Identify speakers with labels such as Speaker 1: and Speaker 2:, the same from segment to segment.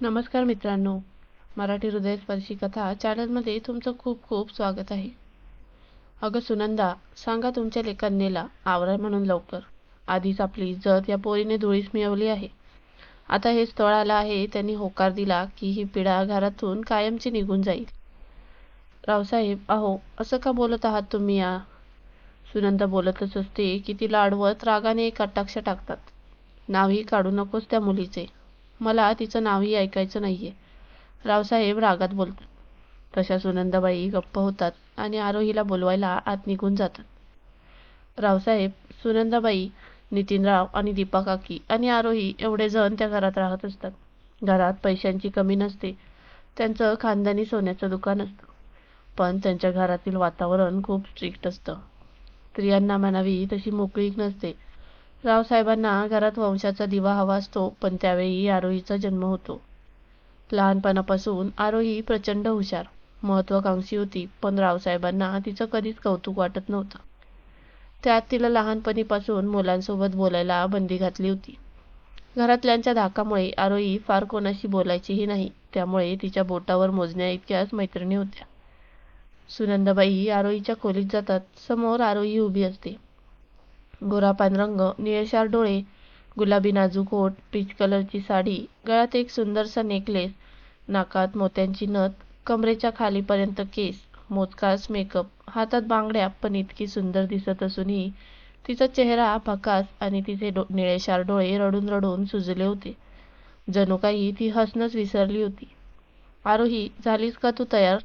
Speaker 1: नमस्कार मित्रांनो मराठी हृदयस्पर्शी कथा चॅनलमध्ये तुमचं खूप खूप स्वागत आहे. अगं सुनंदा सांगा तुमच्या ले आवरा म्हणून लवकर. आधीच आपली इज्जत या पोरीने धुळीस मिळवली आहे. आता हे स्थळ आलं आहे त्यांनी होकार दिला की ही पिढा घरातून कायमची निघून जाईल. रावसाहेब अहो असं का बोलत आहात तुम्ही या? सुनंदा बोलतच असते की तिला अडवत रागाने एक कटाक्ष टाकतात. नावही काढू नकोस त्या मुलीचे. मला तिचं नावही ऐकायचं नाही आहे रावसाहेब रागात बोलतात तशा सुनंदाबाई गप्प होतात आणि आरोहीला बोलवायला आत निघून जातात. रावसाहेब सुनंदाबाई नितीनराव आणि दीपा काकी आणि आरोही एवढे जण त्या घरात राहत असतात. घरात पैशांची कमी नसते. त्यांचं खानदानी सोन्याचं दुकान असतं. पण त्यांच्या घरातील वातावरण खूप स्ट्रिक्ट असतं. स्त्रियांना म्हणावी तशी मोकळीक नसते. रावसाहेबांना घरात वंशाचा दिवा हवा असतो पण त्यावेळी आरोहीचा जन्म होतो. लहानपणापासून आरोही प्रचंड हुशार महत्वाकांक्षी होती पण रावसाहेबांना तिचं कधीच कौतुक वाटत नव्हतं. त्यात तिला लहानपणीपासून मुलांसोबत बोलायला बंदी घातली होती. घरातल्यांच्या धाकामुळे आरोही फार कोणाशी बोलायचीही नाही त्यामुळे तिच्या बोटावर मोजण्या इतक्याच मैत्रिणी होत्या. सुनंदाबाई आरोहीच्या खोलीत जातात समोर आरोही उभी असते. गोरा पानरंग निळेशार डोळे गुलाबी नाजूक ओठ पीच कलरची साडी गळ्यात एक सुंदरसा नेकलेस नाकात मोत्यांची नथ कमरेच्या खालीपर्यंत केस मोजकास मेकअप हातात बांगड्या पण इतकी सुंदर दिसत असूनही तिचा चेहरा भकास आणि तिचे डो निळेशार डोळे रडून रडून सुजले होते. जणू काही ती हसणंच विसरली होती. आरोही झालीस का तू तयार?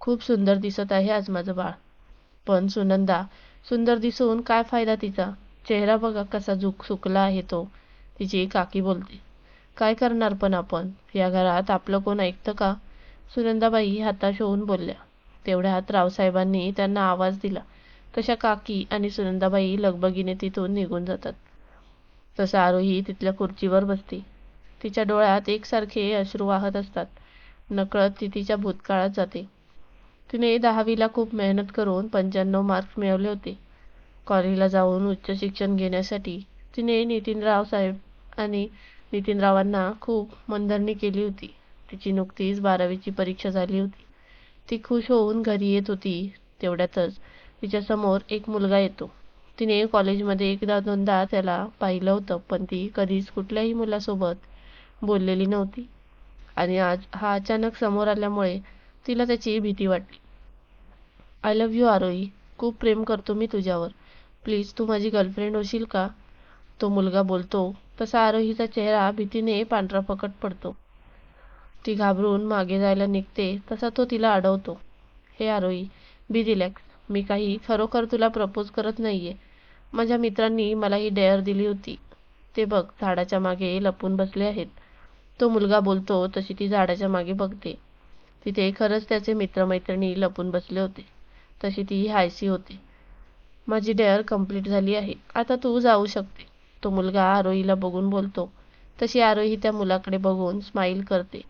Speaker 1: खूप सुंदर दिसत आहे आज माझं बाळ. पण सुनंदा सुंदर दिसून काय फायदा तिचा? चेहरा बघा कसा झुक सुकला आहे तो. तिची काकी बोलते. काय करणार पण आपण? या घरात आपलं कोण ऐकतं का? सुनंदाबाई हाताश होऊन बोलल्या. तेवढ्यात रावसाहेबांनी त्यांना आवाज दिला. तशा काकी आणि सुनंदाबाई लगबगीने तिथून निघून जातात. तसं आरोही तिथल्या खुर्चीवर बसते. तिच्या डोळ्यात एकसारखे अश्रू वाहत असतात. नकळत ती तिच्या भूतकाळात जाते. तिने दहावीला खूप मेहनत करून पंच्याण्णव मार्क्स मिळवले होते. कॉलेजला जाऊन उच्च शिक्षण घेण्यासाठी तिने नितीनराव साहेब आणि नितीनरावांना खूप मनधरणी केली होती. तिची नुकतीच बारावीची परीक्षा झाली होती. ती खुश होऊन घरी येत होती. तेवढ्यातच तिच्यासमोर एक मुलगा येतो. तिने कॉलेजमध्ये एकदा दोनदा त्याला पाहिलं होतं पण ती कधीच कुठल्याही मुलासोबत बोललेली नव्हती. आणि आज हा अचानक समोर आल्यामुळे तिला त्याची भीती वाटली. आय लव्ह यू आरोही खूप प्रेम करतो मी तुझ्यावर. प्लीज तू माझी गर्लफ्रेंड होशील का? तो मुलगा बोलतो तसा आरोहीचा चेहरा भीतीने पांढरा फकट पडतो. ती घाबरून मागे जायला निघते तसा तो तिला अडवतो. हे आरोही बी रिलॅक्स मी काही खरोखर तुला प्रपोज करत नाहीये. माझ्या मित्रांनी मला ही डेअर दिली होती. ते बघ झाडाच्या मागे लपून बसले आहेत. तो मुलगा बोलतो तशी ती झाडाच्या मागे बघते. तिथे खरंच त्याचे मित्रमैत्रिणी लपून बसले होते. तशी ती हायसी होते. माझी डेअर कंप्लीट झाली आहे. आता तू जाऊ शकते. तो मुलगा आरोहीला बघून बोलतो. तशी आरोही त्या मुलाकडे बघून स्माईल करते.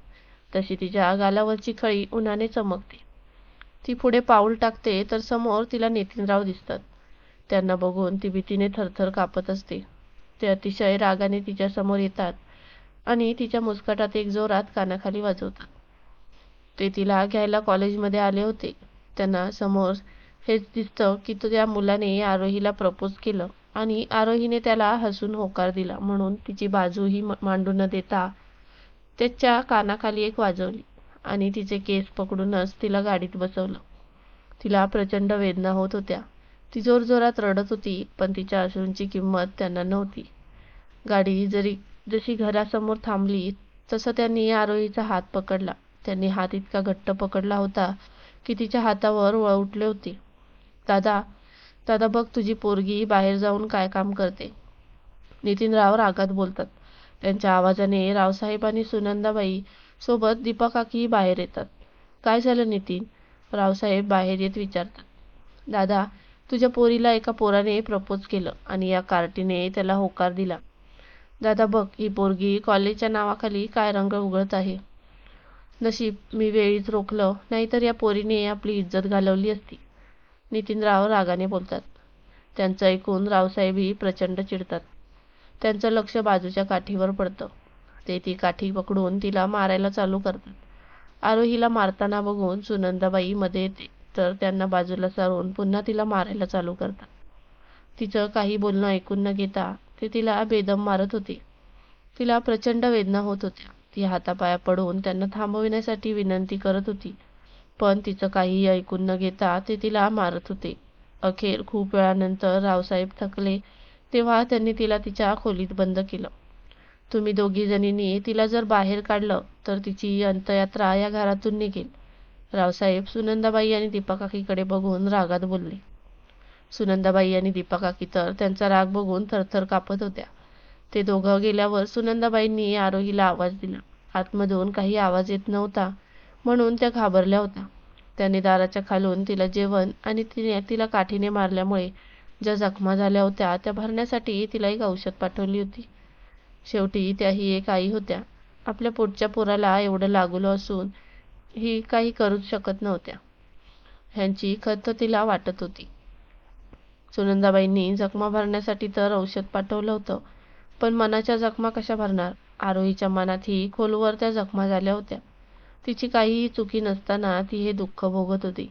Speaker 1: तशी तिच्या गालावरची खळी उन्हाने चमकते. ती पुढे पाऊल टाकते तर समोर तिला नितीनराव दिसतात. त्यांना बघून ती भीतीने थरथर कापत असते. ते अतिशय रागाने तिच्या समोर येतात आणि तिच्या मुस्कटात एक जोरात कानाखाली वाजवतात. ते तिला घ्यायला कॉलेजमध्ये आले होते. त्यांना समोर हेच दिसतं की तो त्या मुलाने आरोहीला प्रपोज केलं आणि आरोहीने त्याला हसून होकार दिला म्हणून तिची बाजूही मांडू न देता त्याच्या कानाखाली एक वाजवली आणि तिचे केस पकडूनच तिला गाडीत बसवलं. तिला प्रचंड वेदना होत होत्या. ती जोरजोरात रडत होती पण तिच्या अश्रूंची किंमत त्यांना नव्हती. गाडी जरी जशी घरासमोर थांबली तसं त्यांनी आरोहीचा हात पकडला. त्यांनी हात इतका घट्ट पकडला होता की तिच्या हातावर वळ उठले होते. दादा दादा बघ तुझी पोरगी बाहेर जाऊन काय काम करते. नितीनराव रागात बोलतात. त्यांच्या आवाजाने रावसाहेब आणि सुनंदाबाई सोबत दीपाकाकीही बाहेर येतात. काय झालं नितीन? रावसाहेब बाहेर येत विचारतात. दादा तुझ्या पोरीला एका पोराने प्रपोज केलं आणि या कार्टीने त्याला होकार दिला. दादा बघ ही पोरगी कॉलेजच्या नावाखाली काय रंग उघडत आहे. नशीब मी वेळीच रोखलं नाहीतर या पोरीने आपली इज्जत घालवली असती. नितीनराव रागाने बोलतात. त्यांचं ऐकून रावसाहेबही प्रचंड चिडतात. त्यांचं लक्ष बाजूच्या काठीवर पडतं. ते ती काठी पकडून तिला मारायला चालू करतात. आरोहीला मारताना बघून सुनंदाबाई मध्ये येते तर त्यांना बाजूला सारून पुन्हा तिला मारायला चालू करतात. तिचं काही बोलणं ऐकून न घेता ते तिला बेदम मारत होते. तिला प्रचंड वेदना होत होत्या. ती हातापाया पडून त्यांना थांबविण्यासाठी विनंती करत होती. पण तिचं काहीही ऐकून न घेता ते तिला मारत होते. अखेर खूप वेळानंतर रावसाहेब थकले तेव्हा त्यांनी तिला तिच्या खोलीत बंद केलं. तुम्ही दोघी जणींनी तिला जर बाहेर काढलं तर तिची अंतयात्रा या घरातून निघेल. रावसाहेब सुनंदाबाई आणि दीपाकाकीकडे बघून रागात बोलले. सुनंदाबाई आणि दीपाकाकी तर त्यांचा राग बघून थरथर कापत होत्या. ते दोघं गेल्यावर सुनंदाबाईंनी आरोहीला आवाज दिला. आतमधून काही आवाज येत नव्हता म्हणून त्या घाबरल्या होत्या. त्याने दाराच्या खालून तिला जेवण आणि तिने तिला काठीने मारल्यामुळे ज्या जखमा झाल्या होत्या त्या भरण्यासाठी तिला एक औषध पाठवली होती. शेवटी त्याही एक आई होत्या. आपल्या पोटच्या पोराला एवढं लागलं असून ही काही करूच शकत नव्हत्या. ह्यांची खत तिला वाटत होती. सुनंदाबाईंनी जखमा भरण्यासाठी तर औषध पाठवलं होतं पण मनाच्या जखमा कशा भरणार? आरोहीच्या मनातही खोलवर त्या जखमा झाल्या होत्या. तिची काहीही चुकी नसताना ती हे दुःख भोगत होती.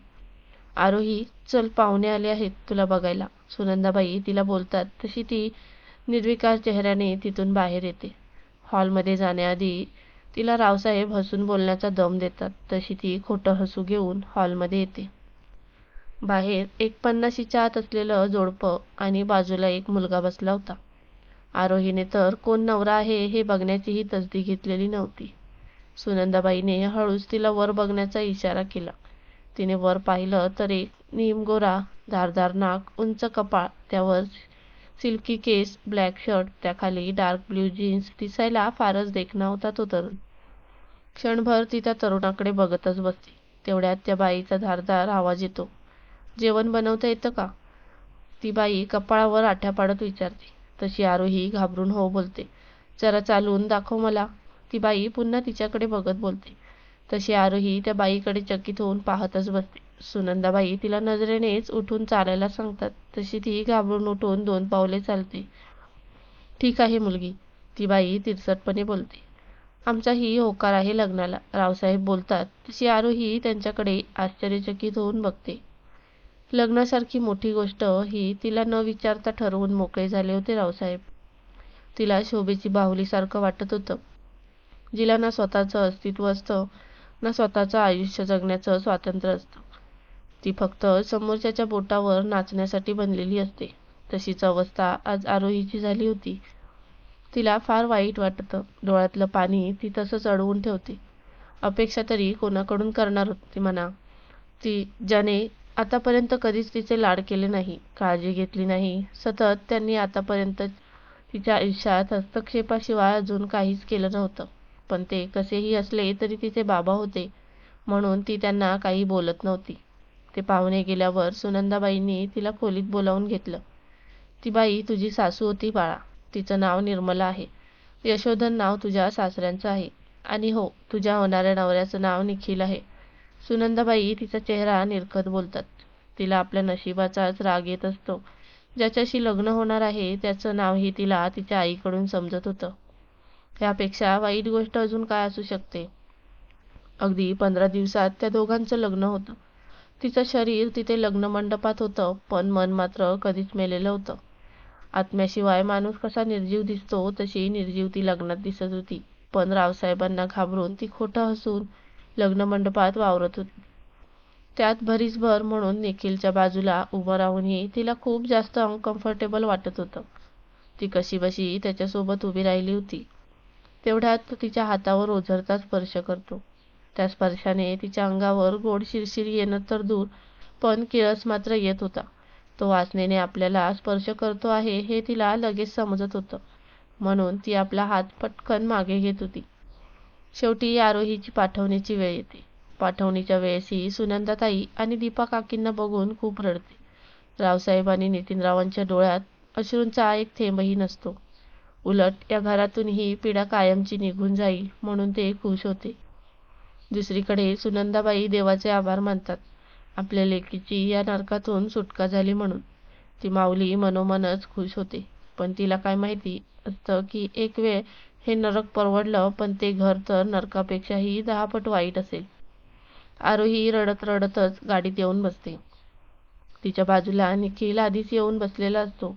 Speaker 1: आरोही चल पाहुणे आले आहेत तुला बघायला. सुनंदाबाई तिला बोलतात. तशी ती निर्विकार चेहऱ्याने तिथून बाहेर येते. हॉलमध्ये जाण्याआधी तिला रावसाहेब हसून बोलण्याचा दम देतात. तशी ती खोटं हसू घेऊन हॉलमध्ये येते. बाहेर एक पन्नाशीच्या आत असलेलं जोडपं आणि बाजूला एक मुलगा बसला होता. आरोहीने तर कोण नवरा आहे हे बघण्याचीही तसदी घेतलेली नव्हती. सुनंदाबाईने हळूच तिला वर बघण्याचा इशारा केला. तिने वर पाहिलं तर एक निमगोरा धारदार नाक उंच कपाळ त्यावर सिल्की केस ब्लॅक शर्ट त्याखाली डार्क ब्ल्यू जीन्स दिसायला फारच देखणा होता तो तरुण. क्षणभर ती त्या तरुणाकडे बघतच बसते तेवढ्यात त्या बाईचा धारदार आवाज येतो. जेवण बनवता येतं का? ती बाई कपाळावर आठ्या पाडत विचारते. तशी आरोही घाबरून हो बोलते. जरा चालून दाखव मला. ती बाई पुन्हा तिच्याकडे बघत बोलते. तशी आरोही त्या बाईकडे चकित होऊन पाहतच बसते. सुनंदाबाई तिला नजरेनेच उठून चालायला सांगतात. तशी ती घाबरून उठून दोन पावले चालते. ठीक आहे मुलगी. ती बाई तिरसटपणे बोलते. आमचाही होकार आहे लग्नाला. रावसाहेब बोलतात. तशी आरोही त्यांच्याकडे आश्चर्यचकित होऊन बघते. लग्नासारखी मोठी गोष्ट ही तिला न विचारता ठरवून मोकळे झाले होते रावसाहेब. तिला शोभेची बाहुलीसारखं वाटत होतं. जिला ना स्वतःचं अस्तित्व असतं ना स्वतःचं आयुष्य जगण्याचं स्वातंत्र्य असतं. ती फक्त समोरच्याच्या बोटावर नाचण्यासाठी बनलेली असते. तशीच अवस्था आज आरोहीची झाली होती. तिला फार वाईट वाटतं. डोळ्यातलं पाणी ती तसंच अडवून ठेवते. अपेक्षा तरी कोणाकडून करणार होती म्हणा. ती ज्याने आतापर्यंत कधीच तिचे लाड केले नाही काळजी घेतली नाही. सतत त्यांनी आतापर्यंत तिच्या आयुष्यात हस्तक्षेपाशिवाय अजून काहीच केलं नव्हतं. पण ते कसेही असले तरी तिचे बाबा होते म्हणून ती त्यांना काही बोलत नव्हती. ते पाहुणे गेल्यावर सुनंदाबाईंनी तिला खोलीत बोलावून घेतलं. ती बाई तुझी सासू होती बाळा. तिचं नाव निर्मला आहे. यशोधन नाव तुझ्या सासऱ्यांचं आहे. आणि हो तुझ्या होणाऱ्या नवऱ्याचं नाव निखिल आहे. सुनंदाबाई तिचा चेहरा निरखत बोलतात. तिला आपल्या नशिबाचाच राग येत असतो. ज्याच्याशी लग्न होणार आहे त्याचं नावही तिला तिच्या आईकडून समजत होतं. त्यापेक्षा वाईट गोष्ट अजून काय असू शकते? अगदी पंधरा दिवसात त्या दोघांचं लग्न होतं. तिचं शरीर तिथे लग्न मंडपात होतं पण मन मात्र कधीच मेलेलं होतं. आत्म्याशिवाय माणूस कसा निर्जीव दिसतो तशी निर्जीव ती लग्नात दिसत होती. पण रावसाहेबांना घाबरून ती खोटं हसून लग्नमंडपात वावरत होती. त्यात भरीसभर म्हणून निखिलच्या बाजूला उभं राहूनही तिला खूप जास्त अनकम्फर्टेबल वाटत होतं. ती कशीबशी त्याच्यासोबत उभी राहिली होती. तेवढ्यात तिच्या हातावर ओझरता स्पर्श करतो. त्या स्पर्शाने तिच्या अंगावर गोड शिरशिर येणं तर दूर पण किळस मात्र येत होता. तो वासनेने आपल्याला स्पर्श करतो आहे हे तिला लगेच समजत होतं. म्हणून ती आपला हात पटकन मागे घेत होती. शेवटी आरोहीची पाठवणीची वेळ येते. पाठवणीच्या वेळेसही सुनंदाताई आणि दीपा काकींना बघून खूप रडते. रावसाहेब आणि नितीनरावांच्या डोळ्यात अश्रूंचा एक थेंबही नसतो. उलट या घरातून ही पीडा कायमची निघून जाईल म्हणून ते खुश होते. दुसरीकडे सुनंदाबाई देवाचे आभार मानतात. आपल्या लेकीची या नरकातून सुटका झाली म्हणून. ती माऊली मनोमनच खुश होते. पण तिला काय माहिती असतं की एक वेळ हे नरक परवडलं पण ते घर तर नरकापेक्षाही दहापट वाईट असेल. आरोही रडत रडतच गाडीत येऊन बसते. तिच्या बाजूला निखिल आधीच येऊन बसलेला असतो.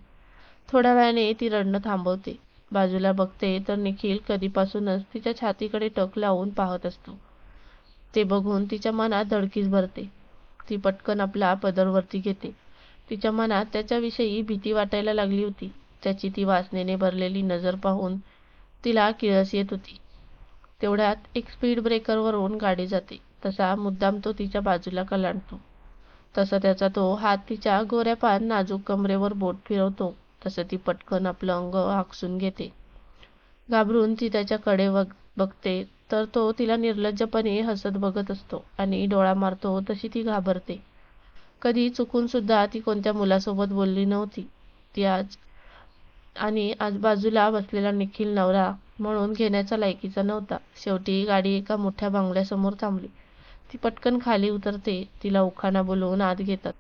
Speaker 1: थोड्या वेळाने ती रडणं थांबवते. बाजूला बघते तर निखिल कधीपासूनच तिच्या छातीकडे टक लावून पाहत असतो. ते बघून तिच्या मनात धडकीच भरते. ती पटकन आपला पदरवरती घेते. तिच्या मनात त्याच्याविषयी भीती वाटायला लागली होती. त्याची ती वासनेने भरलेली नजर पाहून तिला किळस येत होती. तेवढ्यात एक स्पीड ब्रेकरवरून गाडी जाते. तसा मुद्दाम तो तिच्या बाजूला कलांडतो. तसा त्याचा तो हात तिच्या गोऱ्यापान नाजूक कमरेवर बोट फिरवतो. तसं ती पटकन आपलं अंग हाकसून घेते. घाबरून ती त्याच्याकडे बघते तर तो तिला निर्लज्जपणे हसत बघत असतो आणि डोळा मारतो तशी ती घाबरते. कधी चुकून सुद्धा ती कोणत्या मुलासोबत बोलली नव्हती. ती आज आणि आज बाजूला बसलेला निखिल नवरा म्हणून घेण्याचा लायकीचा नव्हता. शेवटी गाडी एका मोठ्या बंगल्यासमोर थांबली. ती पटकन खाली उतरते तिला उखाणा बोलवून आत घेतात.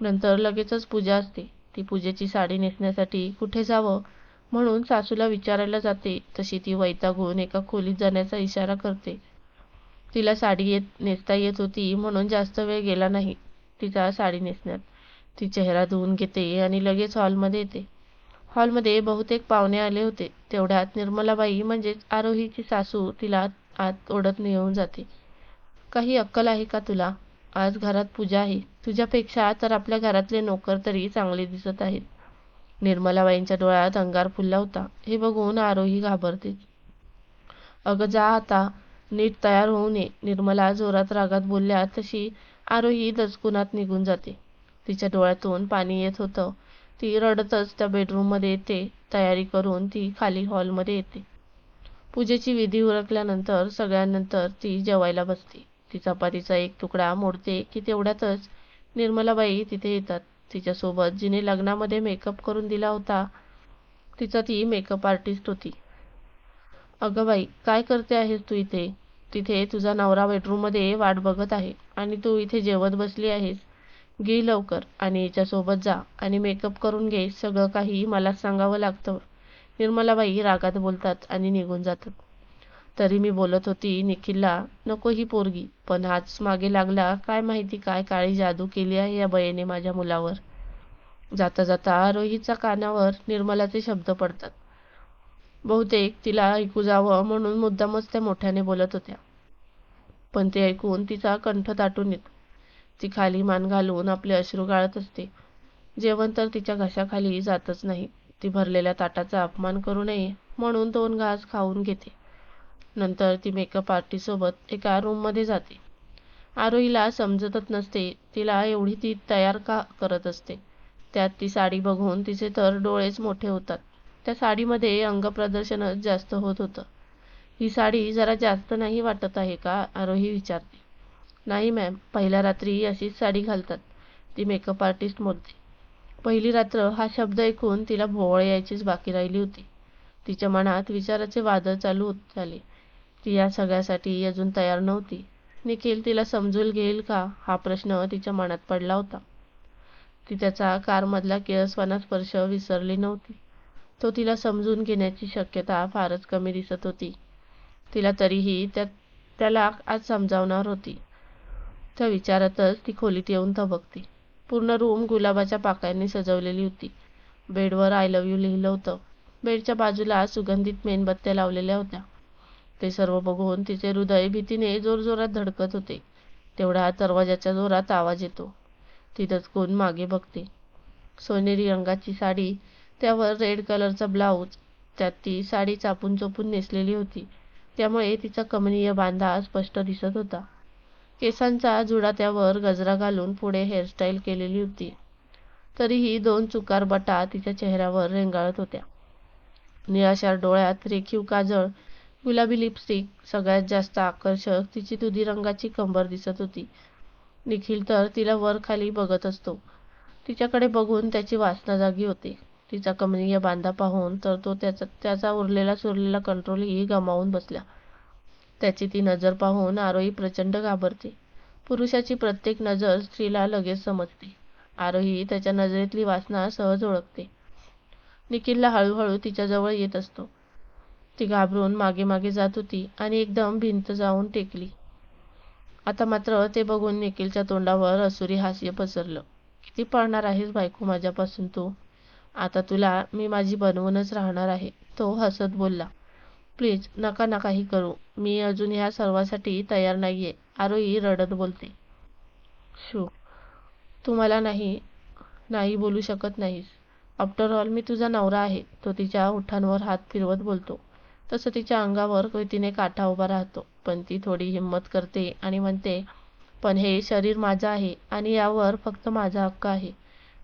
Speaker 1: नंतर लगेचच पूजा असते. ती पूजेची साडी नेसण्यासाठी कुठे जावं म्हणून सासूला विचारायला जाते. तशी ती वैतागून एका खोलीत जाण्याचा इशारा करते. तिला साडी येत नेसता येत होती म्हणून जास्त वेळ गेला नाही. तिचा साडी नेसण्यात ती चेहरा धुवून घेते आणि लगेच हॉलमध्ये येते. हॉलमध्ये बहुतेक पाहुणे आले होते. तेवढ्यात निर्मलाबाई म्हणजेच आरोहीची सासू तिला आत ओढत नेऊन जाते. काही अक्कल आहे का तुला? आज घरात पूजा आहे. तुझ्यापेक्षा तर आपल्या घरातले नोकर तरी चांगले दिसत आहेत. निर्मलाबाईंच्या डोळ्यात अंगार फुलला होता. हे बघून आरोही घाबरते. अगं जा आता. नीट तयार होऊ नये. निर्मला जोरात रागात बोलल्या तशी आरोही दचकुनात निघून जाते. तिच्या डोळ्यातून पाणी येत होतं. ती रडतच त्या बेडरूममध्ये येते तयारी करून ती खाली हॉलमध्ये येते. पूजेची विधी उरकल्यानंतर सगळ्यांनंतर ती जेवायला बसते. ती चपातीचा एक तुकडा मोडते की तेवढ्यातच निर्मलाबाई तिथे येतात. तिच्यासोबत जिने लग्नामध्ये मेकअप करून दिला होता तिचा ती मेकअप आर्टिस्ट होती. अगं बाई काय करते आहेस तू इथे? तिथे तुझा नवरा बेडरूममध्ये वाट बघत आहे आणि तू इथे जेवत बसली आहेस. घे लवकर आणि हिच्यासोबत जा आणि मेकअप करून घे. सगळं काही मला सांगावं लागतं. निर्मलाबाई रागात बोलतात आणि निघून जातात. तरी मी बोलत होती निखिलला नको ही पोरगी. पण हाच मागे लागला काय माहिती काय काळी जादू केली आहे या बयेने माझ्या मुलावर. जाता जाता रोहितच्या कानावर निर्मलाचे शब्द पडतात. बहुतेक तिला ऐकू जावं म्हणून मुद्दामच त्या मोठ्याने बोलत होत्या. पण ते ऐकून तिचा कंठ दाटून येतो. ती खाली मान घालून आपले अश्रू गाळत असते. जेवण तर तिच्या घशाखाली जातच नाही. ती भरलेल्या ताटाचा अपमान करू नये म्हणून दोन घास खाऊन घेते. नंतर ती मेकअप आर्टिस्टसोबत एका रूममध्ये जाते. आरोहीला समजतच नसते तिला एवढी ती तयार का करत असते? त्यात ती साडी बघून तिचे तर डोळेच मोठे होतात. त्या साडीमध्ये अंगप्रदर्शनच जास्त होत होतं. ही साडी जरा जास्त नाही वाटत आहे का? आरोही विचारते. नाही मॅम पहिल्या रात्री अशीच साडी घालतात. ती मेकअप आर्टिस्ट मोडते पहिली रात्र हा शब्द ऐकून तिला भोवळ यायचीच बाकी राहिली होती. तिच्या मनात विचाराचे वादळ चालू होत झाले. ती या सगळ्यासाठी अजून तयार नव्हती. निखिल तिला समजून घेईल का? हा प्रश्न तिच्या मनात पडला होता. ती त्याचा कारमधला केळस्वाना स्पर्श विसरली नव्हती. तो तिला समजून घेण्याची शक्यता फारच कमी दिसत होती. तिला तरीही त्या त्याला आज समजावणार होती. त्या विचारातच ती खोलीत येऊन थबकते. पूर्ण रूम गुलाबाच्या पाकळ्यांनी सजवलेली होती. बेडवर आय लव्ह यू लिहिलं होतं. बेडच्या बाजूला सुगंधित मेणबत्त्या लावलेल्या होत्या. ते सर्व बघून तिचे हृदय भीतीने जोरजोरात धडकत होते. तेवढा दरवाजाच्या जोरात आवाज येतो. ती दचकून मागे बघते. सोनेरी रंगाची साडी त्यावर रेड कलरचा ब्लाऊज त्यात ती साडी चापून चोपून नेसलेली होती. त्यामुळे तिचा कमनीय बांधा स्पष्ट दिसत होता. केसांचा जुडा त्यावर गजरा घालून पुढे हेअरस्टाईल केलेली होती. तरीही दोन चुकार बटा तिच्या चेहऱ्यावर रेंगाळत होत्या. निळाशार डोळ्यात रेखीव काजळ गुलाबी लिपस्टिक सगळ्यात जास्त आकर्षक तिची दुधी रंगाची कंबर दिसत होती. निखिल तर तिला वर खाली बघत असतो. तिच्याकडे बघून त्याची वासना जागी होते. तिचा कमनीय बांधा पाहून तर तो त्याचा त्याचा उरलेला सुरलेला कंट्रोलही गमावून बसला. त्याची ती नजर पाहून आरोही प्रचंड घाबरते. पुरुषाची प्रत्येक नजर स्त्रीला लगेच समजते. आरोही त्याच्या नजरेतली वासना सहज ओळखते. निखिलला हळूहळू तिच्याजवळ येत असतो. ती घाबरून मागे मागे जात होती आणि एकदम भिंत जाऊन टेकली. आता मात्र ते बघून निखिलच्या तोंडावर असुरी हास्य पसरलं. किती पळणार आहेस बायको माझ्यापासून तू? आता तुला मी माझी बनवूनच राहणार आहे तो हसत बोलला. प्लीज नका नकाही करू. मी अजून ह्या सर्वासाठी तयार नाही आहे आरोही रडत बोलते. शू तुम्हाला नाही नाही बोलू शकत नाहीस. आफ्टर ऑल मी तुझा नवरा आहे. तो तिच्या ओठांवर हात फिरवत बोलतो. तसं तिच्या अंगावर तिने काठा उभा राहतो. पण ती थोडी हिंमत करते आणि म्हणते पण हे शरीर माझं आहे आणि यावर फक्त माझा हक्क आहे.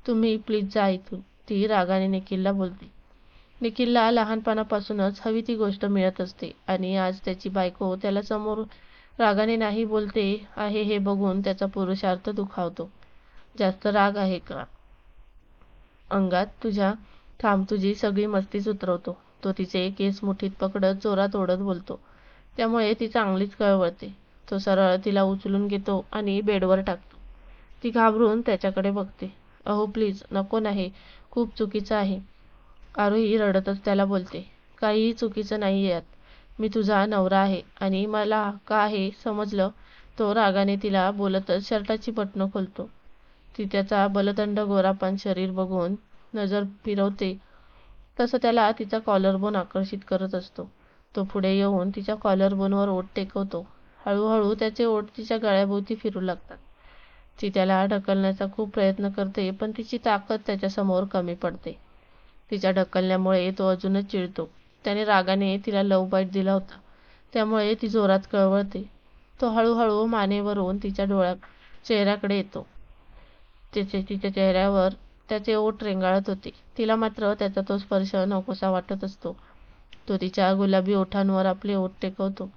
Speaker 1: तुम्ही प्लीज जा इथून. ती रागाने निखिलला बोलते. निखिलला लहानपणापासूनच हवी ती गोष्ट मिळत असते आणि आज त्याची बायको त्याला समोर रागाने नाही बोलते आहे हे बघून त्याचा पुरुषार्थ दुखावतो. जास्त राग आहे का? अंगात तुझ्या थांब तुझी सगळी मस्तीच उतरवतो तो तिचे केस मुठीत पकडत जोरात ओढत बोलतो. त्यामुळे ती चांगलीच कळवळते तो सरळ तिला उचलून घेतो आणि बेडवर टाकतो. ती घाबरून त्याच्याकडे बघते. अहो प्लीज नको नाही. खूप चुकीचं आहे. आरोही रडतच त्याला बोलते काहीही चुकीचं नाही यात. मी तुझा नवरा आहे आणि मला का आहे समजलं? तो रागाने तिला बोलतच शर्टाची बटणं खोलतो. ती त्याचा बलदंड गोरापान शरीर बघून नजर फिरवते. तसं त्याला तिचा कॉलरबोन आकर्षित करत असतो. तो पुढे येऊन तिच्या कॉलरबोनवर ओठ टेकवतो. हळूहळू त्याचे ओठ तिच्या गळ्याभोवती फिरू लागतात. ती त्याला ढकलण्याचा खूप प्रयत्न करते पण तिची ताकद त्याच्यासमोर कमी पडते. तिच्या ढकलण्यामुळे तो अजूनच चिडतो. त्याने रागाने तिला लव बाईट दिला होता. त्यामुळे ती जोरात कळवळते. तो हळूहळू मानेवरून तिच्या डोळ्या चेहऱ्याकडे येतो. तिचे तिच्या चेहऱ्यावर त्याचे ओठ रेंगाळत होते. तिला मात्र त्याचा तो स्पर्श नकोसा वाटत असतो. तो तिच्या गुलाबी ओठांवर आपले ओठ टेकवतो.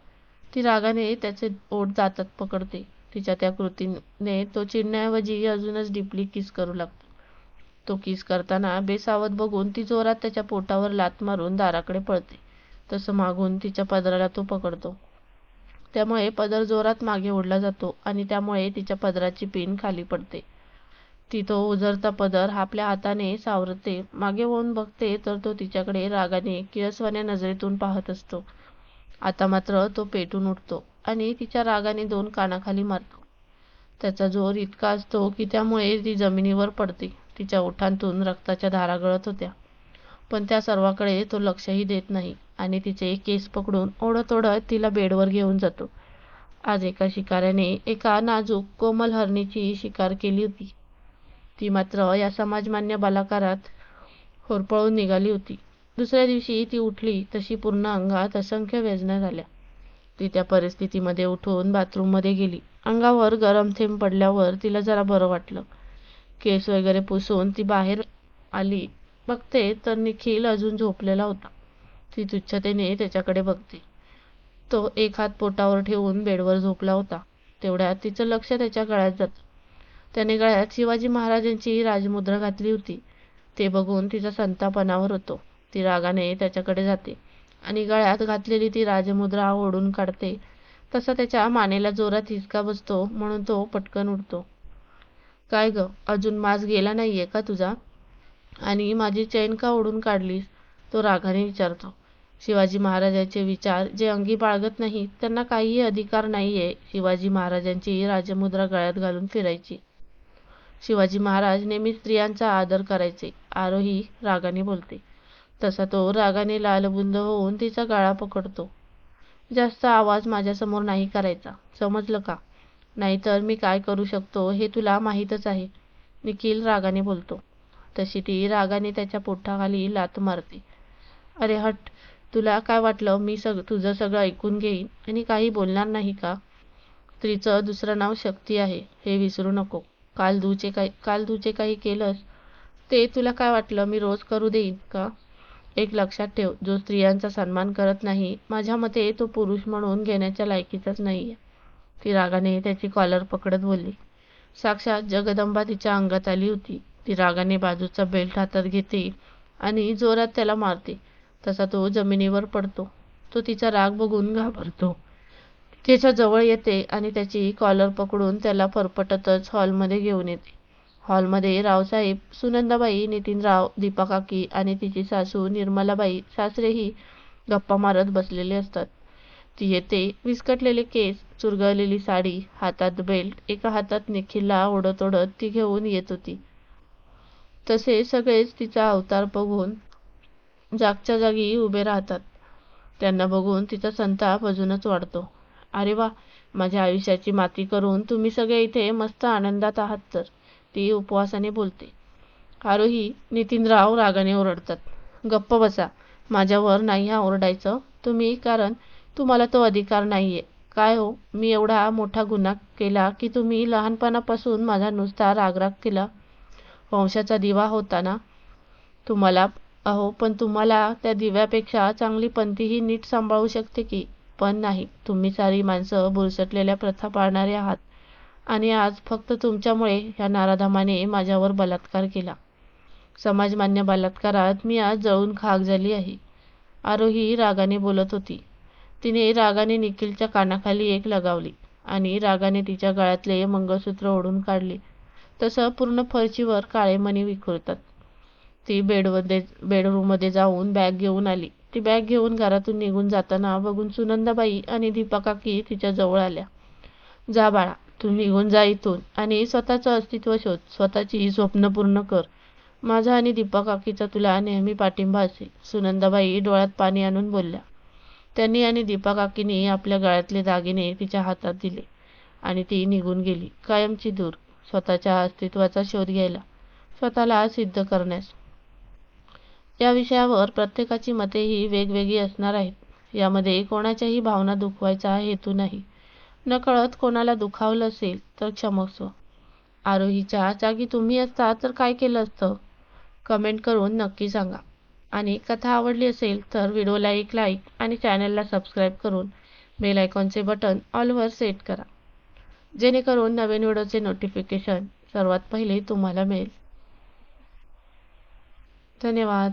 Speaker 1: ती रागाने त्याचे ओठ जातात पकडते. तिच्या त्या कृतीने तो चिडण्याऐवजी अजूनच डीपली किस करू लागतो. तो किस करताना बेसावत बघून ती जोरात त्याच्या पोटावर लात मारून दाराकडे पळते. तसं मागून तिच्या पदराला तो पकडतो. त्यामुळे पदर जोरात मागे ओढला जातो आणि त्यामुळे तिच्या पदराची पिन खाली पडते. ती तो उजरता पदर आपल्या हाताने सावरते. मागे होऊन बघते तर तो तिच्याकडे रागाने किळसवान्या नजरेतून पाहत असतो. आता मात्र तो पेटून उठतो आणि तिच्या रागाने दोन कानाखाली मारतो. त्याचा जोर इतका असतो की त्यामुळे ती जमिनीवर पडते. तिच्या ओठांतून रक्ताच्या धारा गळत होत्या. पण त्या सर्वाकडे तो लक्षही देत नाही आणि तिचे केस पकडून ओढत ओढत तिला बेडवर घेऊन जातो. आज एका शिकाऱ्याने एका नाजूक कोमल हरणीची शिकार केली होती. ती मात्र या समाजमान्य बालाकारात होरपळून निघाली होती. दुसऱ्या दिवशी ती उठली तशी पूर्ण अंगात असंख्य वेदना झाल्या. ती त्या परिस्थितीमध्ये उठून बाथरूममध्ये गेली. अंगावर गरम थेंब पडल्यावर तिला जरा बरं वाटलं. केस वगैरे पुसून ती बाहेर आली. बघते तर निखिल अजून झोपलेला होता. ती तुच्छतेने त्याच्याकडे बघते. तो एक हात पोटावर ठेवून बेडवर झोपला होता. तेवढ्यात तिचं लक्ष त्याच्या गळ्यात जातं. त्याने गळ्यात शिवाजी महाराजांची राजमुद्रा घातली होती. ते बघून तिचा संतापनावर होतो. ती रागाने त्याच्याकडे जाते आणि गळ्यात घातलेली ती राजमुद्रा ओढून काढते. तसा त्याच्या मानेला जोरात हिसका बसतो म्हणून तो पटकन उडतो. काय गं? अजून मास गेला नाहीये का तुझा? आणि माझी चैन का ओढून काढलीस? तो रागाने विचारतो. शिवाजी महाराजांचे विचार जे अंगी बाळगत नाही त्यांना काहीही अधिकार नाहीये शिवाजी महाराजांची राजमुद्रा गळ्यात घालून फिरायची. शिवाजी महाराज नेहमी स्त्रियांचा आदर करायचे आरोही रागाने बोलते. तसा तो रागाने लालबुंद होऊन तिचा गळा पकडतो. जास्त आवाज माझ्यासमोर नाही करायचा. समजलं का? नाहीतर मी काय करू शकतो हे तुला माहीतच आहे. निखिल रागाने बोलतो. तशी ती रागाने त्याच्या पोटाखाली लात मारते. अरे हट तुला काय वाटलं मी सग तुझं सगळं ऐकून घेईन आणि काही बोलणार नाही का? स्त्रीचं दुसरं नाव शक्ती आहे हे विसरू नको. काल दूचे काही काल दूचे काही केलंस ते तुला काय वाटलं मी रोज करू देईन का? एक लक्षात ठेव जो स्त्रियांचा सन्मान करत नाही माझ्या मते तो पुरुष म्हणून घेण्याच्या लायकीचाच नाही आहे ती रागाने त्याची कॉलर पकडत बोलली. साक्षात जगदंबा तिच्या अंगात आली होती. ती रागाने बाजूचा बेल्ट हातात घेते आणि जोरात त्याला मारते. तसा तो जमिनीवर पडतो. तो तिचा राग बघून घाबरतो. त्याच्याजवळ येते आणि त्याची कॉलर पकडून त्याला फरफटतच हॉलमध्ये घेऊन येते. हॉलमध्ये रावसाहेब सुनंदाबाई नितीनराव दीपा काकी आणि तिची सासू निर्मलाबाई सासरेही गप्पा मारत बसलेले असतात. ती येते विस्कटलेले केस चुरगळलेली साडी हातात बेल्ट एका हातात निखिलला ओढत ओढत ती घेऊन येत होती. तसे सगळेच तिचा अवतार बघून जागच्या जागी उभे राहतात. त्यांना बघून तिचा संताप अजूनच वाढतो. अरे वा माझ्या आयुष्याची माती करून तुम्ही सगळे इथे मस्त आनंदात आहात तर ती उपवासाने बोलते. आरोही नितीनराव रागाने ओरडतात. गप्प बसा माझ्यावर नाही हा ओरडायचं. तुम्ही कारण तुम्हाला तो अधिकार नाही आहे काय हो? मी एवढा मोठा गुन्हा केला की तुम्ही लहानपणापासून माझा नुसता रागराग केला. वंशाचा दिवा होता ना? तुम्हाला अहो पण तुम्हाला त्या दिव्यापेक्षा चांगली पंथीही नीट सांभाळू शकते की? पण नाही तुम्ही सारी माणसं बुरसटलेल्या प्रथा पाळणारे आहात. आणि आज फक्त तुमच्यामुळे ह्या नाराधामाने माझ्यावर बलात्कार केला. समाजमान्य बलात्कारात मी आज जळून खाक झाली आहे. आरोही रागाने बोलत होती. तिने रागाने निखिलच्या कानाखाली एक लगावली आणि रागाने तिच्या गळ्यातले मंगळसूत्र ओढून काढले. तसं पूर्ण फरशीवर काळे मणी विखुरतात. ती बेडमध्ये बेडरूममध्ये जाऊन बॅग घेऊन आली. ती बॅग घेऊन घरातून निघून जाताना बघून सुनंदाबाई आणि दीपा काकी तिच्या जवळ आल्या. जा बाळा तू निघून जा इथून आणि स्वतःचं अस्तित्व शोध. स्वतःची स्वप्न पूर्ण कर. माझा आणि दीपा काकीचा तुला नेहमी पाठिंबा असेल. सुनंदाबाई डोळ्यात पाणी आणून बोलल्या. त्यांनी आणि दीपा काकीने आपल्या गळ्यातले दागिने तिच्या हातात दिले आणि ती निघून गेली. कायमची दूर स्वतःच्या अस्तित्वाचा शोध घ्यायला स्वतःला सिद्ध करण्यास. या विषयावर प्रत्येकाची मते ही वेगवेगळी असणार आहेत. यामध्ये कोणाच्याही भावना दुखवायचा हेतू नाही. नकळत कोणाला दुखावलं असेल तर क्षमस्व. आरोहीच्या जागी तुम्ही असता तर काय केलं असतं? कमेंट करून नक्की सांगा. आणि कथा आवडली असेल तर व्हिडिओला एक लाईक आणि चॅनलला सबस्क्राईब करून बेल आयकॉनचे बटन ऑलवर सेट करा. जेणेकरून नवीन व्हिडिओचे नोटिफिकेशन सर्वात पहिले तुम्हाला मिळेल. धन्यवाद.